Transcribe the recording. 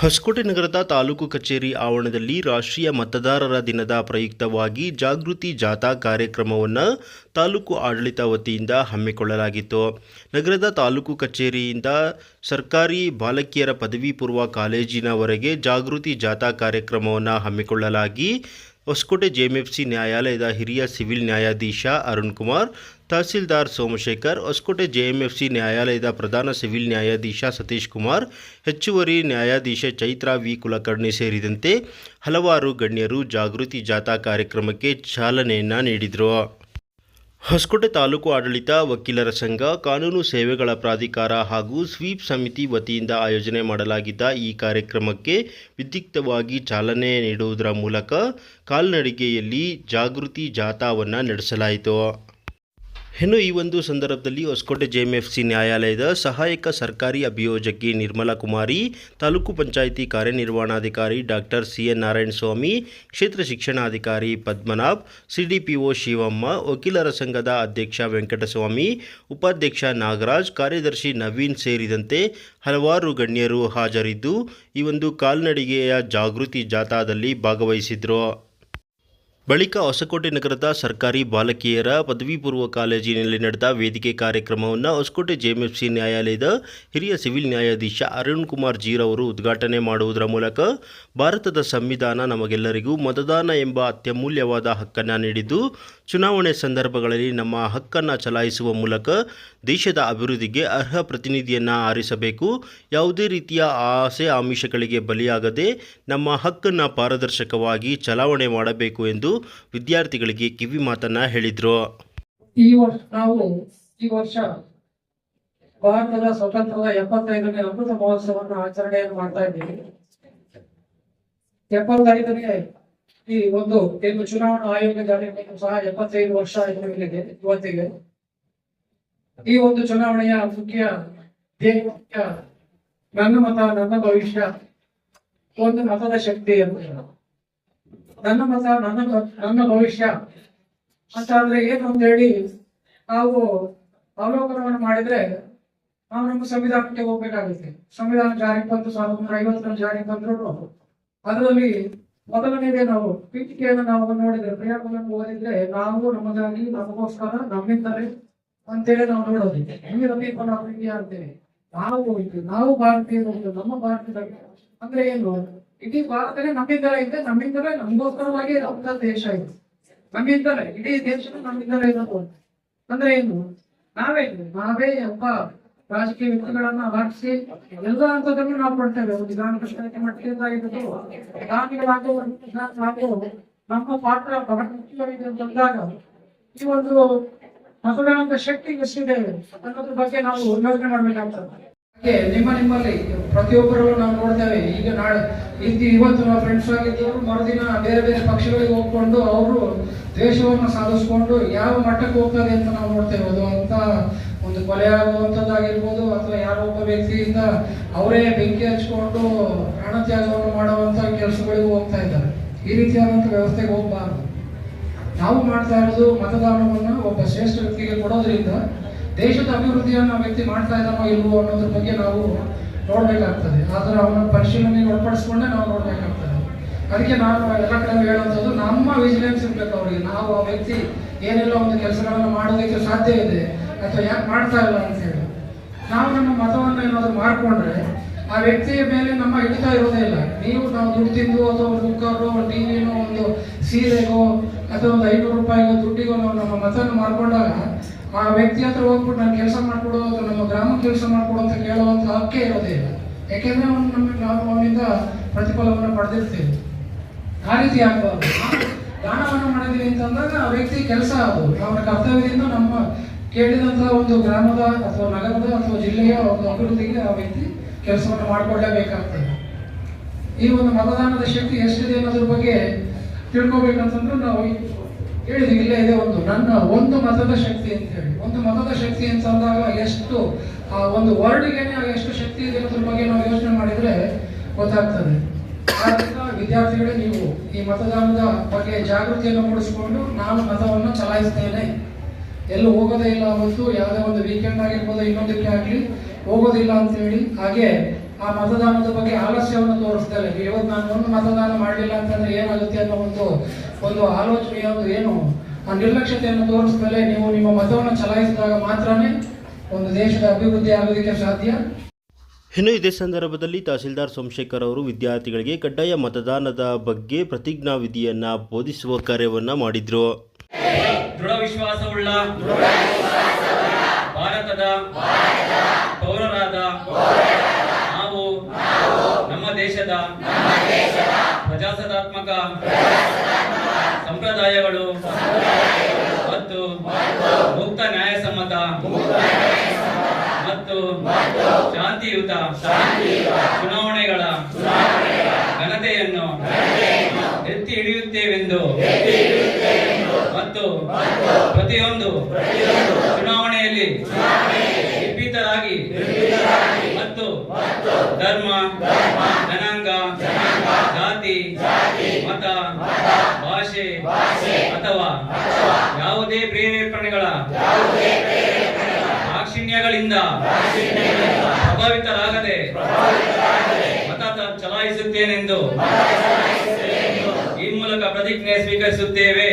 ಹೊಸಕೋಟೆ ನಗರದ ತಾಲೂಕು ಕಚೇರಿ ಆವರಣದಲ್ಲಿ ರಾಷ್ಟ್ರೀಯ ಮತದಾರರ ದಿನದ ಪ್ರಯುಕ್ತವಾಗಿ ಜಾಗೃತಿ ಜಾಥಾ ಕಾರ್ಯಕ್ರಮವನ್ನು ತಾಲೂಕು ಆಡಳಿತ ವತಿಯಿಂದ ಹಮ್ಮಿಕೊಳ್ಳಲಾಗಿತ್ತು. ನಗರದ ತಾಲೂಕು ಕಚೇರಿಯಿಂದ ಸರ್ಕಾರಿ ಬಾಲಕಿಯರ ಪದವಿ ಪೂರ್ವ ಕಾಲೇಜಿನವರೆಗೆ ಜಾಗೃತಿ ಜಾಥಾ ಕಾರ್ಯಕ್ರಮವನ್ನು ಹಮ್ಮಿಕೊಳ್ಳಲಾಗಿ ಹೊಸಕೋಟೆ ಜೆಎಂಎಫ್ಸಿ ನ್ಯಾಯಾಲಯದ ಹಿರಿಯ ಸಿವಿಲ್ ನ್ಯಾಯಾಧೀಶ ಅರುಣ್ ಕುಮಾರ್ ತಹಸೀಲ್ದಾರ್ ಸೋಮಶೇಖರ್, ಹೊಸಕೋಟೆ ಜೆಎಂಎಫ್ಸಿ ನ್ಯಾಯಾಲಯದ ಪ್ರಧಾನ ಸಿವಿಲ್ ನ್ಯಾಯಾಧೀಶ ಸತೀಶ್ ಕುಮಾರ್, ಹೆಚ್ಚುವರಿ ನ್ಯಾಯಾಧೀಶ ಚೈತ್ರಾ ವಿ. ಕುಲಕರ್ಣಿ ಸೇರಿದಂತೆ ಹಲವಾರು ಗಣ್ಯರು ಜಾಗೃತಿ ಜಾಥಾ ಕಾರ್ಯಕ್ರಮಕ್ಕೆ ಚಾಲನೆಯನ್ನು ನೀಡಿದರು. ಹೊಸಕೋಟೆ ತಾಲೂಕು ಆಡಳಿತ ವಕೀಲರ ಸಂಘ, ಕಾನೂನು ಸೇವೆಗಳ ಪ್ರಾಧಿಕಾರ ಹಾಗೂ ಸ್ವೀಪ್ ಸಮಿತಿ ವತಿಯಿಂದ ಆಯೋಜನೆ ಮಾಡಲಾಗಿದ್ದ ಈ ಕಾರ್ಯಕ್ರಮಕ್ಕೆ ವಿದ್ಯುಕ್ತವಾಗಿ ಚಾಲನೆ ನೀಡುವುದರ ಮೂಲಕ ಕಾಲ್ನಡಿಗೆಯಲ್ಲಿ ಜಾಗೃತಿ ಜಾಥಾವನ್ನು ನಡೆಸಲಾಯಿತು. ಇನ್ನು ಈ ಒಂದು ಸಂದರ್ಭದಲ್ಲಿ ಹೊಸಕೋಟೆ ಜೆಎಂಎಫ್ಸಿ ನ್ಯಾಯಾಲಯದ ಸಹಾಯಕ ಸರ್ಕಾರಿ ಅಭಿಯೋಜಕಿ ನಿರ್ಮಲಾ ಕುಮಾರಿ, ತಾಲೂಕು ಪಂಚಾಯಿತಿ ಕಾರ್ಯನಿರ್ವಹಣಾಧಿಕಾರಿ ಡಾಕ್ಟರ್ ಸಿ ಎನ್ ನಾರಾಯಣಸ್ವಾಮಿ, ಕ್ಷೇತ್ರ ಶಿಕ್ಷಣಾಧಿಕಾರಿ ಪದ್ಮನಾಭ್ ಸಿಡಿಪಿಒ ಶಿವಮ್ಮ, ವಕೀಲರ ಸಂಘದ ಅಧ್ಯಕ್ಷ ವೆಂಕಟಸ್ವಾಮಿ, ಉಪಾಧ್ಯಕ್ಷ ನಾಗರಾಜ್, ಕಾರ್ಯದರ್ಶಿ ನವೀನ್ ಸೇರಿದಂತೆ ಹಲವಾರು ಗಣ್ಯರು ಹಾಜರಿದ್ದು, ಈ ಒಂದು ಕಾಲ್ನಡಿಗೆಯ ಜಾಗೃತಿ ಜಾಥಾದಲ್ಲಿ ಭಾಗವಹಿಸಿದ್ರು. ಬಳಿಕ ಹೊಸಕೋಟೆ ನಗರದ ಸರ್ಕಾರಿ ಬಾಲಕಿಯರ ಪದವಿ ಪೂರ್ವ ಕಾಲೇಜಿನಲ್ಲಿ ನಡೆದ ವೇದಿಕೆ ಕಾರ್ಯಕ್ರಮವನ್ನು ಹೊಸಕೋಟೆ ಜೆಎಂಎಫ್ಸಿ ನ್ಯಾಯಾಲಯದ ಹಿರಿಯ ಸಿವಿಲ್ ನ್ಯಾಯಾಧೀಶ ಅರುಣ್ ಕುಮಾರ್ ಜೀರ್ ಜೀರವರು ಉದ್ಘಾಟನೆ ಮಾಡುವುದರ ಮೂಲಕ ಭಾರತದ ಸಂವಿಧಾನ ನಮಗೆಲ್ಲರಿಗೂ ಮತದಾನ ಎಂಬ ಅತ್ಯಮೂಲ್ಯವಾದ ಹಕ್ಕನ್ನು ನೀಡಿದ್ದು, ಚುನಾವಣೆ ಸಂದರ್ಭಗಳಲ್ಲಿ ನಮ್ಮ ಹಕ್ಕನ್ನು ಚಲಾಯಿಸುವ ಮೂಲಕ ದೇಶದ ಅಭಿವೃದ್ಧಿಗೆ ಅರ್ಹ ಪ್ರತಿನಿಧಿಯನ್ನು ಆರಿಸಬೇಕು. ಯಾವುದೇ ರೀತಿಯ ಆಸೆ ಆಮಿಷಗಳಿಗೆ ಬಲಿಯಾಗದೆ ನಮ್ಮ ಹಕ್ಕನ್ನು ಪಾರದರ್ಶಕವಾಗಿ ಚಲಾವಣೆ ಮಾಡಬೇಕು ಎಂದು ವಿದ್ಯಾರ್ಥಿಗಳಿಗೆ ಕಿವಿ ಮಾತನ್ನ ಹೇಳಿದ್ರು. ಈ ವರ್ಷ ನಾವು, ಈ ವರ್ಷ ಭಾರತದ ಸ್ವತಂತ್ರದ ಎಪ್ಪತ್ತೈದನೇ ಅಮೃತ ಮಹೋತ್ಸವವನ್ನು ಆಚರಣೆಯನ್ನು ಮಾಡ್ತಾ ಇದ್ದೀವಿ. ಎಪ್ಪತ್ತೈದನೇ ಈ ಒಂದು ಏನು ಚುನಾವಣಾ ಆಯೋಗ ಜಾರಿಗೆ ಸಹ ಎಪ್ಪತ್ತೈದು ವರ್ಷ ಇಲ್ಲಿದೆ ಇವತ್ತಿಗೆ. ಈ ಒಂದು ಚುನಾವಣೆಯ ಮುಖ್ಯ ನನ್ನ ಮತ, ನನ್ನ ಭವಿಷ್ಯ, ಒಂದು ಮತದ ಶಕ್ತಿ ಅಂತ ನನ್ನ ಮತ ನನ್ನ ನನ್ನ ಭವಿಷ್ಯ. ಅಂತ ಅಂದ್ರೆ ಏನು ಅಂತ ಹೇಳಿ, ನಾವು ಅವಲೋಕನವನ್ನು ಮಾಡಿದ್ರೆ ನಾವು ನಮ್ಮ ಸಂವಿಧಾನಕ್ಕೆ ಹೋಗ್ಬೇಕಾಗುತ್ತೆ. ಸಂವಿಧಾನ ಜಾರಿಗೆ ಬಂದು ಸಾವಿರದ ಒಂಬೈನೂರ ಐವತ್ತರಲ್ಲಿ ಜಾರಿಗೆ ಬಂದ್ರು ಅದರಲ್ಲಿ ಮೊದಲನೇದೇ ನಾವು ಪೀಠಿಕೆಯನ್ನು ನಾವು ನೋಡಿದ್ರೆ ಪ್ರಿಯಾಗಳನ್ನು ಓದಿದ್ರೆ ನಾವು ನಮಗಾಗಿ ನಮಗೋಸ್ಕರ, ನಮ್ಮಿಂದಲೇ ಅಂತೇಳಿ ನಾವು ನೋಡೋದು. ಹೆಂಗೆ ರವೀಪ ನಾವು ಇಂಡಿಯಾ ಅಂತೇವೆ ನಾವು ನಾವು ಭಾರತೀಯರು ನಮ್ಮ ಭಾರತದಲ್ಲಿ ಅಂದ್ರೆ ಏನು? ಇಡೀ ಭಾರತನೇ ನಮ್ಮಿಂದಲೇ ಇದೆ, ನಮ್ಮಿಂದಲೇ ನಮಗೋಸ್ಕರವಾಗಿ ನಮ್ಮ ದೇಶ ಇದೆ. ನಮ್ಮಿಂದಲೇ, ಇಡೀ ದೇಶ ನಮ್ಮಿಂದಲೇ ಇರೋದು ಅಂದ್ರೆ ಏನು? ನಾವೇ ನಾವೇ ಒಬ್ಬ ರಾಜಕೀಯ ವ್ಯಕ್ತಿಗಳನ್ನ ಆರಿಸಿ ಎಲ್ಲ ಹಂತದಲ್ಲೂ ನಾವು ಕೊಡ್ತೇವೆ ಪರಿಷತ್ ಮಟ್ಟದಿಂದ ಇರೋದು ದಾನಿಗಳಾಗೋ ನಮ್ಮ ಪಾತ್ರ ಬಹಳ ಮುಖ್ಯವಾಗಿದೆ ಅಂತ ಈ ಒಂದು ಮತದಾನದ ಶಕ್ತಿ ಎಷ್ಟಿದೆ ಅನ್ನೋದ್ರ ಬಗ್ಗೆ ನಾವು ಯೋಚನೆ ಮಾಡ್ಬೇಕಾಗ್ತದೆ. ನಿಮ್ಮ ನಿಮ್ಮಲ್ಲಿ ಪ್ರತಿಯೊಬ್ಬರಲ್ಲೂ ನಾವು ನೋಡ್ತೇವೆ. ಈಗ ನಾಳೆ ಇಲ್ಲಿ ಇವತ್ತು ನಾವು ಫ್ರೆಂಡ್ಸ್ ಆಗಿದ್ದವರು ಮರುದಿನ ಬೇರೆ ಬೇರೆ ಪಕ್ಷಗಳಿಗೆ ಹೋಗ್ಕೊಂಡು ಅವರು ದೇಶವನ್ನು ಸಾಧಿಸ್ಕೊಂಡು ಯಾವ ಮಟ್ಟಕ್ಕೆ ಹೋಗ್ತದೆ ಅಂತ ನಾವು ನೋಡ್ತೇವೆ. ಅದು ಅಂತ ಒಂದು ಕೊಲೆ ಆಗುವಂಥದ್ದಾಗಿರ್ಬೋದು ಅಥವಾ ಯಾರೋ ಒಬ್ಬ ವ್ಯಕ್ತಿಯಿಂದ ಅವರೇ ಬೆಂಕಿ ಹಚ್ಕೊಂಡು ಪ್ರಾಣತ್ಯಾಗವನ್ನು ಮಾಡುವಂಥ ಕೆಲಸಗಳಿಗೂ ಹೋಗ್ತಾ ಇದ್ದಾರೆ. ಈ ರೀತಿಯಾದಂಥ ವ್ಯವಸ್ಥೆಗೆ ಹೋಗಬಾರದು. ನಾವು ಮಾಡ್ತಾ ಇರೋದು ಮತದಾನವನ್ನು ಒಬ್ಬ ಶ್ರೇಷ್ಠ ವ್ಯಕ್ತಿಗೆ ಕೊಡೋದ್ರಿಂದ ದೇಶದ ಅಭಿವೃದ್ಧಿಯನ್ನು ವ್ಯಕ್ತಿ ಮಾಡ್ತಾ ಇದ್ದಾನೋ ಇಲ್ವೋ ಅನ್ನೋದ್ರ ಬಗ್ಗೆ ನಾವು ನೋಡಬೇಕಾಗ್ತದೆ. ಆದರೆ ಅವನ ಪರಿಶೀಲನೆಗೆ ಒಳಪಡಿಸ್ಕೊಂಡೆ ನಾವು ನೋಡಬೇಕಾಗ್ತದೆ. ಅದಕ್ಕೆ ನಾನು ಎಲ್ಲ ಕಡೆ ಹೇಳುವಂಥದ್ದು, ನಮ್ಮ ವಿಜಿಲೆನ್ಸ್ ಇರ್ಬೇಕು ಅವರಿಗೆ. ನಾವು ಆ ವ್ಯಕ್ತಿ ಏನೆಲ್ಲ ಒಂದು ಕೆಲಸಗಳನ್ನು ಮಾಡೋದಕ್ಕೆ ಸಾಧ್ಯ ಇದೆ, ಅಥವಾ ಯಾಕೆ ಮಾಡ್ತಾ ಇಲ್ಲ ಅಂತ ಹೇಳಿ. ನಾವು ನಮ್ಮ ಮತವನ್ನು ಏನಾದರೂ ಮಾಡಿಕೊಂಡ್ರೆ ಆ ವ್ಯಕ್ತಿಯ ಮೇಲೆ ನಮ್ಮ ಹಿಡಿತಾ ಇರೋದೇ ಇಲ್ಲ. ನೀವು ನಾವು ದುಡ್ಡು ತಿಂದು ಅಥವಾ ಒಂದು ಕುಕ್ಕರು ಒಂದು ಟಿವಿನೋ, ಒಂದು ಸೀರೆಗೋ, ಅಥವಾ ಒಂದು ಐನೂರು ರೂಪಾಯಿಗೋ ದುಡ್ಡಿಗೋ ನಾವು ನಮ್ಮ ಮತವನ್ನು ಮಾಡ್ಕೊಂಡಾಗ ಆ ವ್ಯಕ್ತಿ ಹತ್ರ ಹೋಗ್ಬಿಟ್ಟು ನಾನು ಕೆಲಸ ಮಾಡ್ಕೊಡು ಅಥವಾ ನಮ್ಮ ಗ್ರಾಮ ಕೆಲಸ ಮಾಡ್ಕೊಡು ಅಂತ ಕೇಳುವಂಥ ಹಕ್ಕೇ ಇರೋದೇ ಇಲ್ಲ. ಯಾಕೆಂದ್ರೆ ಅವನು ನಮಗೆ ನಾವು ಅವನಿಂದ ಪ್ರತಿಫಲವನ್ನು ಪಡೆದಿರ್ತೀವಿ ಆ ರೀತಿ ಆಗಬಾರ್ದು. ದಾನವನ್ನು ಮಾಡಿದೀವಿ ಅಂತಂದಾಗ ಆ ವ್ಯಕ್ತಿ ಕೆಲಸ ಅದು ಅವನ ಕರ್ತವ್ಯದಿಂದ ನಮ್ಮ ಕೇಳಿದಂತಹ ಒಂದು ಗ್ರಾಮದ ಅಥವಾ ನಗರದ ಅಥವಾ ಜಿಲ್ಲೆಯ ಒಂದು ಅಭಿವೃದ್ಧಿಗೆ ಆ ವ್ಯಕ್ತಿ ಕೆಲಸವನ್ನು ಮಾಡಿಕೊಳ್ಳಲೇಬೇಕಾಗ್ತದೆ ಈ ಒಂದು ಮತದಾನದ ಶಕ್ತಿ ಎಷ್ಟಿದೆ ಅನ್ನೋದ್ರ ಬಗ್ಗೆ ತಿಳ್ಕೊಬೇಕಂತಂದ್ರೆ ನಾವು ಹೇಳಿದ್ವಿ ಇಲ್ಲೇ, ಇದೆ ಒಂದು ನನ್ನ ಒಂದು ಮತದ ಶಕ್ತಿ ಅಂತ ಹೇಳಿ. ಒಂದು ಮತದ ಶಕ್ತಿ ಅಂತ ಅಂದಾಗ ಎಷ್ಟು, ಆ ಒಂದು ವರ್ಡ್ಗೆನೆ ಎಷ್ಟು ಶಕ್ತಿ ಇದೆ ಅನ್ನೋದ್ರ ಬಗ್ಗೆ ನಾವು ಯೋಚನೆ ಮಾಡಿದ್ರೆ ಗೊತ್ತಾಗ್ತದೆ. ಆದ್ದರಿಂದ ವಿದ್ಯಾರ್ಥಿಗಳೇ, ನೀವು ಈ ಮತದಾನದ ಬಗ್ಗೆ ಜಾಗೃತಿಯನ್ನು ಮೂಡಿಸಿಕೊಂಡು ನಾನು ಮತವನ್ನು ಚಲಾಯಿಸ್ತೇನೆ. ಎಲ್ಲೂ ಹೋಗೋದೇ ಇಲ್ಲ ಅವತ್ತು ಯಾವುದೇ ಒಂದು ವೀಕೆಂಡ್ ಆಗಿರ್ಬೋದು, ಇನ್ನೊಂದಕ್ಕೆ ಆಗಲಿ, ಹೋಗೋದಿಲ್ಲ ಅಂತ ಹೇಳಿ. ಹಾಗೆ ಆ ಮತದಾನದ ಬಗ್ಗೆ ಆಲಸ್ಯವನ್ನು ತೋರಿಸ್ತಾರೆ. ಇವತ್ತು ನಾನು ಒಂದು ಮತದಾನ ಮಾಡಲಿಲ್ಲ ಅಂತಂದ್ರೆ ಏನಾಗುತ್ತೆ ಅನ್ನೋ ಒಂದು ಒಂದು ಆಲೋಚನೆಯ ಒಂದು ಏನು ಆ ನಿರ್ಲಕ್ಷ್ಯತೆಯನ್ನು ತೋರಿಸ್ತಲೇ ನೀವು ನಿಮ್ಮ ಮತವನ್ನು ಚಲಾಯಿಸಿದಾಗ ಮಾತ್ರನೇ ಒಂದು ದೇಶದ ಅಭಿವೃದ್ಧಿ ಆಗೋದಕ್ಕೆ ಸಾಧ್ಯ. ಇನ್ನು ಇದೇ ಸಂದರ್ಭದಲ್ಲಿ ತಹಸೀಲ್ದಾರ್ ಸೋಮಶೇಖರ್ ಅವರು ವಿದ್ಯಾರ್ಥಿಗಳಿಗೆ ಕಡ್ಡಾಯ ಮತದಾನದ ಬಗ್ಗೆ ಪ್ರತಿಜ್ಞಾ ವಿಧಿಯನ್ನು ಬೋಧಿಸುವ ಕಾರ್ಯವನ್ನು ಮಾಡಿದ್ರು. ದೃಢ ವಿಶ್ವಾಸವುಳ್ಳ ಭಾರತದ ಪೌರರಾದ ದೇಶದ ಪ್ರಜಾಸತ್ತಾತ್ಮಕ ಸಂಪ್ರದಾಯಗಳು ಮತ್ತು ಮುಕ್ತ ನ್ಯಾಯಸಮ್ಮತ ಮತ್ತು ಶಾಂತಿಯುತ ಚುನಾವಣೆಗಳ ಘನತೆಯನ್ನು ಎತ್ತಿ ಹಿಡಿಯುತ್ತೇವೆಂದು ಮತ್ತು ಪ್ರತಿಯೊಂದು ಚುನಾವಣೆಯಲ್ಲಿ ನಿರ್ಭೀತರಾಗಿ ಮತ್ತು ಧರ್ಮ ಜನಾಂಗ ಅಥವಾ ಯಾವುದೇ ಪ್ರೇರೇಪಣೆಗಳ? ದಾಕ್ಷಿಣ್ಯಗಳಿಂದ? ಪ್ರಭಾವಿತರಾಗದೆ? ಮತ ಚಲಾಯಿಸುತ್ತೇನೆಂದು? ಈ ಮೂಲಕ ಪ್ರತಿಜ್ಞೆ ಸ್ವೀಕರಿಸುತ್ತೇವೆ?